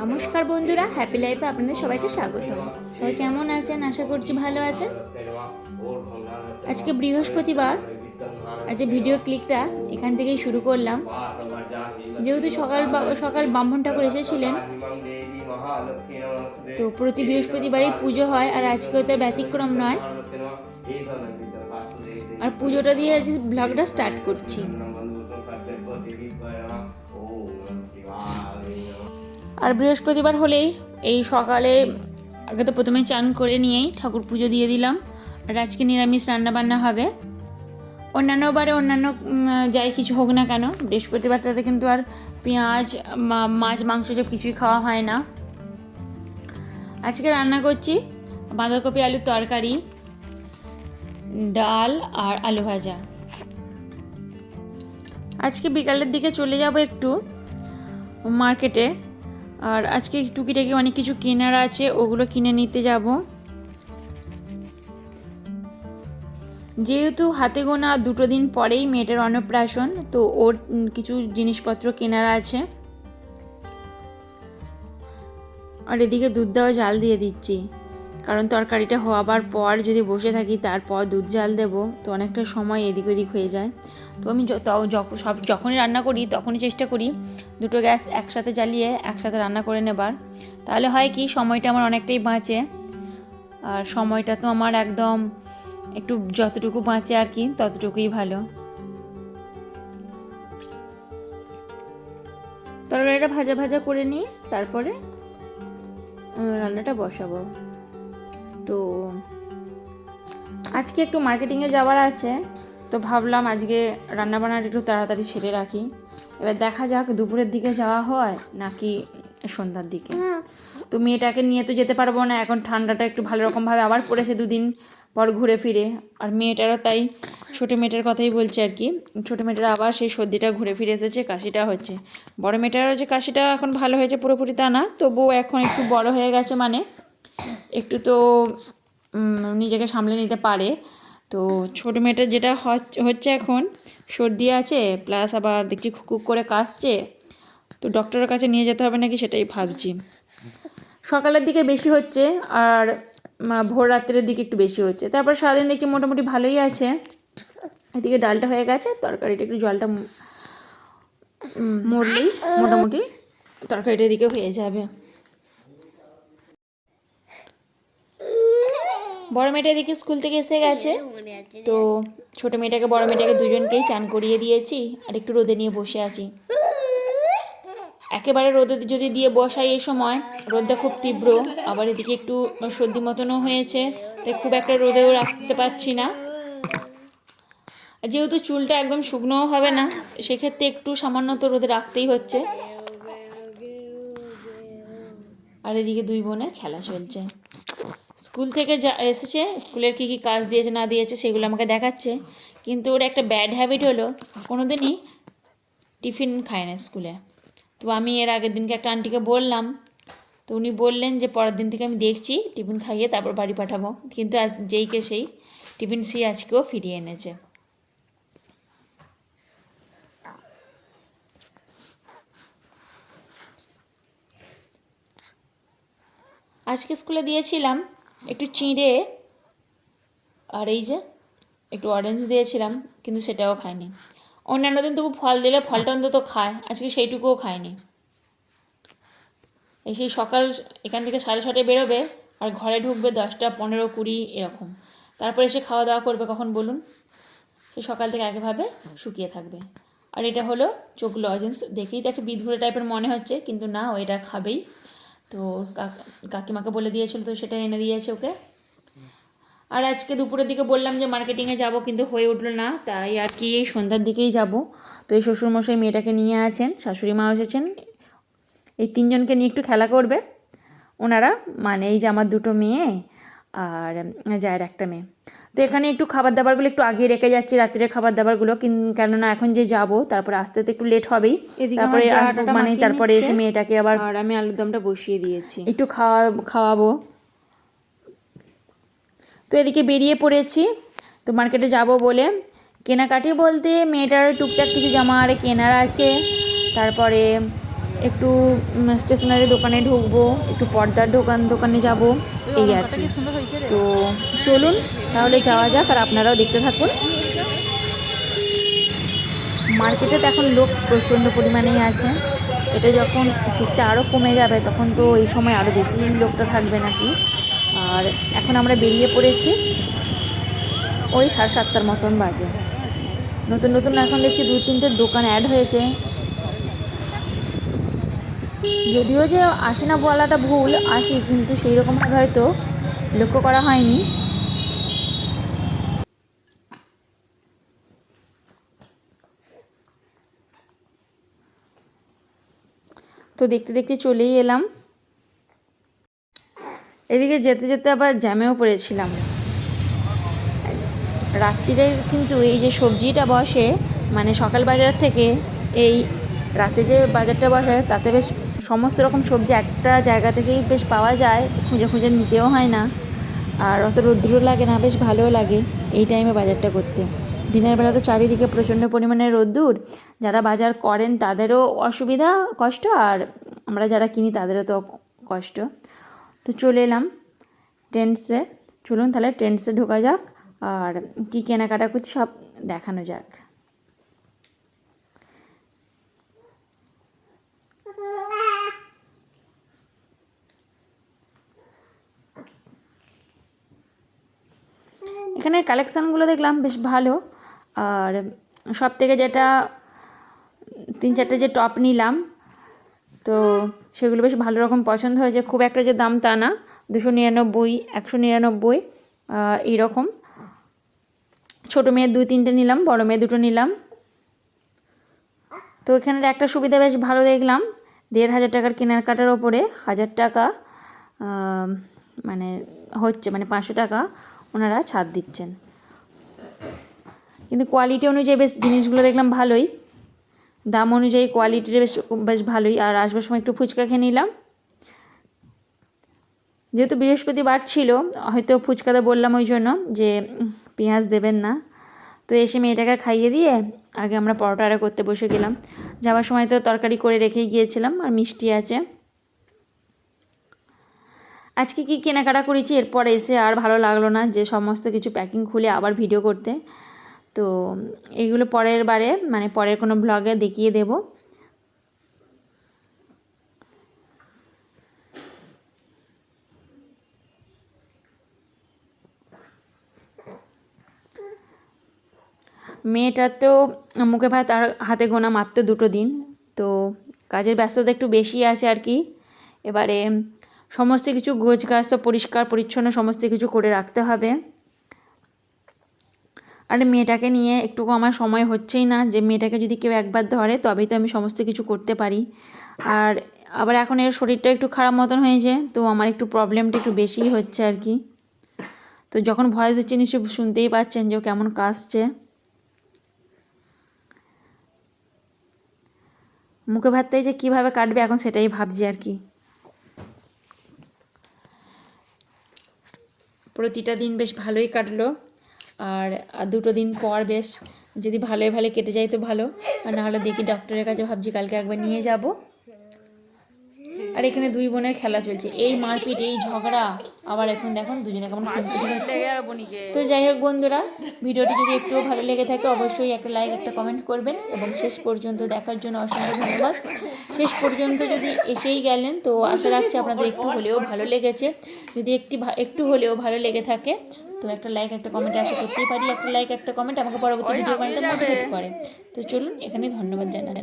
নমস্কার বন্ধুরা হ্যাপি লাইফে আপনাদের সবাইকে স্বাগত সবাই কেমন আছেন? আশা করছি ভালো আছেন। আজকে বৃহস্পতিবার। আজকে ভিডিও ক্লিকটা এখান থেকেই শুরু করলাম। যেহেতু সকাল সকাল ব্রাহ্মণ ঠাকুর এসেছিলেন, তো প্রতি বৃহস্পতিবারই পুজো হয়, আর আজকে তার ব্যতিক্রম নয়। আর পুজোটা দিয়ে আজ ব্লগটা স্টার্ট করছি। আর বৃহস্পতিবার হলেই এই সকালে আগে তো প্রথমে চান করে নিয়েই ঠাকুর পুজো দিয়ে দিলাম। আর আজকে নিরামিষ রান্নাবান্না হবে। অন্যান্য বারে অন্যান্য যাই কিছু হোক না কেন, বৃহস্পতিবারটাতে কিন্তু আর পেঁয়াজ মাছ, মাংস সব কিছুই খাওয়া হয় না। আজকে রান্না করছি বাঁধাকপি আলুর তরকারি, ডাল আর আলু ভাজা। আজকে বিকালের দিকে চলে যাব একটু মার্কেটে। আর আজকে টুকিটাকি অনেক কিছু কেনার আছে, ওগুলো কিনে নিতে যাব। যেহেতু হাতে গোনা দুটো দিন পরেই মেয়েটার অন্নপ্রাশন, তো ওর কিছু জিনিসপত্র কেনার আছে। আর এদিকে দুধ দেওয়া জাল দিয়ে দিচ্ছি। কারণ তরকারিটা হওয়াবার পর যদি বসে থাকি, তারপর দুধ জাল দেবো। তো অনেকটা সময় এদিক ওদিক হয়ে যায়। তো আমি সব যখনই রান্না করি, তখনই চেষ্টা করি দুটো গ্যাস একসাথে জ্বালিয়ে একসাথে রান্না করে নেবার। তাহলে হয় কি, সময়টা আমার অনেকটাই বাঁচে। আর সময়টা তো আমার একদম একটু যতটুকু বাঁচে আর কি, ততটুকুই ভালো। তরকারিটা ভাজা ভাজা করে নিয়ে তারপরে রান্নাটা বসাবো। তো আজকে একটু মার্কেটিংয়ে যাওয়ার আছে, তো ভাবলাম আজকে রান্নাবান্নাটা একটু তাড়াতাড়ি সেরে রাখি। এবার দেখা যাক দুপুরের দিকে যাওয়া হয় নাকি সন্ধ্যার দিকে। তো মেয়েটাকে নিয়ে তো যেতে পারব না, এখন ঠান্ডাটা একটু ভালো রকমভাবে আবার পড়েছে দুদিন পর ঘুরে ফিরে। আর মেয়েটারও তাই, ছোটো মেয়েটার কথাই বলছে আর কি। ছোটো মেয়েটার আবার সেই সর্দিটা ঘুরে ফিরে এসেছে, কাশিটা হচ্ছে। বড় মেয়েটারও যে কাশিটা এখন ভালো হয়েছে পুরোপুরি তা না, তবুও এখন একটু বড় হয়ে গেছে মানে। একটু তো নিজেকে সামলে নিতে পারে। তো ছোটো মেয়েটার যেটা হচ- হচ্ছে এখন, সর্দি আছে প্লাস আবার দেখছি খুকুক করে কাশছে, তো ডক্টরের কাছে নিয়ে যেতে হবে নাকি সেটাই ভাবছি। সকালের দিকে বেশি হচ্ছে, আর ভোর রাত্রের দিকে একটু বেশি হচ্ছে। তারপর সারাদিন দেখছি মোটামুটি ভালোই আছে। এদিকে ডালটা হয়ে গেছে, তরকারিটা একটু জলটা মরলেই মোটামুটি তরকারিটা এদিকে হয়ে যাবে। বড় মেয়েটা এদিকে স্কুল থেকে এসে গেছে। তো ছোট মেয়েটাকে, বড় মেয়েটাকে দুজনকেই চান করিয়ে দিয়েছি, আর একটু রোদে নিয়ে বসে আছি। একেবারে রোদে যদি দিয়ে বসাই এই সময়, রোদটা খুব তীব্র, আবার এদিকে একটু সর্দি মতনও হয়েছে, তাই খুব একটা রোদেও রাখতে পারছি না। যেহেতু চুলটা একদম শুকনোও হবে না, সেক্ষেত্রে একটু সামান্য তো রোদে রাখতেই হচ্ছে। আর এদিকে দুই বোনের খেলা চলছে। স্কুল থেকে যা এসেছে, স্কুলের কী কী কাজ দিয়েছে, না দিয়েছে, সেগুলো আমাকে দেখাচ্ছে। কিন্তু ওর একটা ব্যাড হ্যাবিট হলো কোনো দিনই টিফিন খায় না স্কুলে। তো আমি এর আগের দিনকে একটা আন্টিকে বললাম, তো উনি বললেন যে, পরের দিন থেকে আমি দেখছি, টিফিন খাইয়ে তারপর বাড়ি পাঠাবো। কিন্তু আজ যেইকে সেই টিফিন সি আজকেও ফিরিয়ে এনেছে। আজকে স্কুলে দিয়েছিলাম একটু চিঁড়ে আর এই যে একটু অরেঞ্জ দিয়েছিলাম, কিন্তু সেটাও খায়নি অন্যান্য দিন তবু ফল দিলে ফলটা অন্তত খায়, আজকে সেইটুকুও খায়নি এই সেই সকাল এখান থেকে সাড়ে ছটায় বেরোবে আর ঘরে ঢুকবে দশটা পনেরো কুড়ি এরকম। তারপর এসে খাওয়া দাওয়া করবে কখন বলুন? সে সকাল থেকে একভাবে শুকিয়ে থাকবে। আর এটা হলো চোখ লজেন্স দেখেই তো একটা বিধুরে টাইপের মনে হচ্ছে, কিন্তু না, ও এটা খাবেই। তো কাক- কাকিমাকে বলে দিয়েছিল তো সেটা এনে দিয়েছে ওকে। আর আজকে দুপুরের দিকে বললাম যে মার্কেটিংয়ে যাব কিন্তু হয়ে উঠল না, তাই আর কি, এই সন্ধ্যার দিকেই যাব। তো এই শ্বশুরমশাই মেয়েটাকে নিয়ে আছেন, শাশুড়ি মা এসেছেন। এই তিনজনকে নিয়ে একটু খেলা করবে। ওনারা মানে এই যে আমার দুটো মেয়ে আর যায়ের একটা মেয়ে। তো এখানে একটু খাবার দাবারগুলো একটু আগে রেখে যাচ্ছি রাত্রের খাবার দাবারগুলো কিন- কেননা এখন যে যাব তারপরে আসতে তো একটু লেট হবেই। তারপরে মানে তারপরে এসে মেয়েটাকে আবার আর আমি আলুর দমটা বসিয়ে দিয়েছি। একটু খাওয়া খাওয়াবো। তো এদিকে বেরিয়ে পড়েছি। তো মার্কেটে যাব বলে। কেনাকাটি বলতে মেয়েটার টুকটাক কিছু জামা আর কেনার আছে। তারপরে একটু স্টেশনারি দোকানে ঢুকবো একটু পর্দার দোকান দোকানে যাব এই আর কি। তো চলুন তাহলে যাওয়া যাক আর আপনারাও দেখতে থাকুন। মার্কেটে তো এখন লোক প্রচণ্ড পরিমাণেই আছে। এটা যখন শীতটা আরও কমে যাবে তখন তো এই সময় আরও বেশি লোকটা থাকবে নাকি? আর এখন আমরা বেরিয়ে পড়েছি ওই সাড়ে সাতটার মতন বাজে। নতুন নতুন এখন দেখছি দু তিনটে দোকান অ্যাড হয়েছে। যদিও যে আসি না বলাটা ভুল, আসি, কিন্তু সেই রকমভাবে হয়তো লক্ষ্য করা হয়নি। তো দেখতে দেখতে চলেই এলাম। এদিকে যেতে যেতে আবার জ্যামেও পড়েছিলাম। রাত্রিরে কিন্তু এই যে সবজিটা বসে মানে সকাল বাজার থেকে এই রাতে যে বাজারটা বসে, তাতে বেশ সমস্ত রকম সবজি একটা জায়গা থেকেই বেশ পাওয়া যায়, খুঁজে খুঁজে নিতেও হয় না। আর অত রৌদ্র লাগে না, বেশ ভালোও লাগে এই টাইমে বাজারটা করতে। দিনের বেলা তো চারিদিকে প্রচণ্ড পরিমাণে রোদ্দুর। যারা বাজার করেন তাদেরও অসুবিধা, কষ্ট, আর আমরা যারা কিনি তাদেরও তো কষ্ট। তো চলে এলাম ট্রেন্ডসে চলুন তাহলে ট্রেন্ডসে ঢোকা যাক, আর কী কেনাকাটা করছি সব দেখানো যাক। এখানে কালেকশানগুলো দেখলাম, বেশ ভালো। আর সব থেকে যেটা তিন চারটে যে টপ নিলাম, তো সেগুলো বেশ ভালো রকম পছন্দ হয়েছে। খুব একটা যে দাম তা না, দুশো নিরানব্বই, একশো নিরানব্বই এইরকম। ছোটো মেয়ের দুই তিনটে নিলাম, বড় মেয়ে দুটো নিলাম। তো এখানের একটা সুবিধা বেশ ভালো দেখলাম, দেড় হাজার টাকার কেনাকাটার ওপরে হাজার টাকা মানে হচ্ছে মানে পাঁচশো টাকা। ওনারা ছাড় দিচ্ছেন। কিন্তু কোয়ালিটি অনুযায়ী বেশ জিনিসগুলো দেখলাম ভালোই। দাম অনুযায়ী কোয়ালিটির বেশ বেশ ভালোই। আর আসবার সময় একটু ফুচকা খেয়ে নিলাম। যেহেতু বৃহস্পতিবার ছিল, হয়তো ফুচকাতে বললাম ওই জন্য যে, পেঁয়াজ দেবেন না। তো এসে মেয়েটাকে খাইয়ে দিয়ে আগে আমরা পরোটা করতে বসে গেলাম। যাওয়ার সময় তো তরকারি করে রেখেই গিয়েছিলাম, আর মিষ্টি আছে। আজকে কি কেনাকাটা করেছি? এরপর এসে আর ভালো লাগল না যে সমস্ত কিছু প্যাকিং খুলে আবার ভিডিও করতে। তো এগুলো পরের বারে মানে পরের কোনো ব্লগে দেখিয়ে দেব। মেয়েটার তো মুখে ভাত আর হাতে গোনা মাত্র দুটো দিন, তো কাজের ব্যস্ততা একটু বেশি আছে আর কি। এবারে সমস্ত কিছু গোছ গাছ তো পরিষ্কার, পরিচ্ছন্ন সমস্ত কিছু করে রাখতে হবে। আর মেয়েটাকে নিয়ে একটুকু আমার সময় হচ্ছেই না, যে মেয়েটাকে যদি কেউ একবার ধরে, তবেই তো আমি সমস্ত কিছু করতে পারি। আর আবার এখন এর শরীরটা একটু খারাপ মতন হয়েছে, তো আমার একটু প্রবলেমটা একটু বেশিই হচ্ছে আর কি। তো যখন ভয়েস দিচ্ছে, নিশ্চয়ই শুনতেই পাচ্ছেন যে কেমন কাশছে মুখে ভাতটাই যে কীভাবে কাটবে, এখন সেটাই ভাবছি আর কি। প্রতিটা দিন বেশ ভালোই কাটলো। আর দুটো দিন পর বেশ যদি ভালোই ভালো কেটে যায় তো ভালো। আর নাহলে দেখি ডক্টরের কাছে ভাবছি কালকে একবার নিয়ে যাব। আর এখানে দুই বোনের খেলা চলছে। এই মারপিট এই ঝগড়া আবার এখন দেখুন দুজনে কেমন খুনসুটি হচ্ছে। তো যাই হোক বন্ধুরা ভিডিওটি যদি একটু ভালো লেগে থাকে অবশ্যই একটা লাইক একটা কমেন্ট করবেন। এবং শেষ পর্যন্ত দেখার জন্য অসংখ্য ধন্যবাদ। শেষ পর্যন্ত যদি এসেই গেলেন তো আশা রাখছি আপনাদের একটু হলেও ভালো লেগেছে। যদি একটি একটু হলেও ভালো লেগে থাকে তো একটা লাইক একটা কমেন্ট আশা করতেই পারি। একটা লাইক একটা কমেন্ট আমাকে পরবর্তী ভিডিও বানাতে মোটিভেট করে। তো চলুন এখানে ধন্যবাদ জানালেন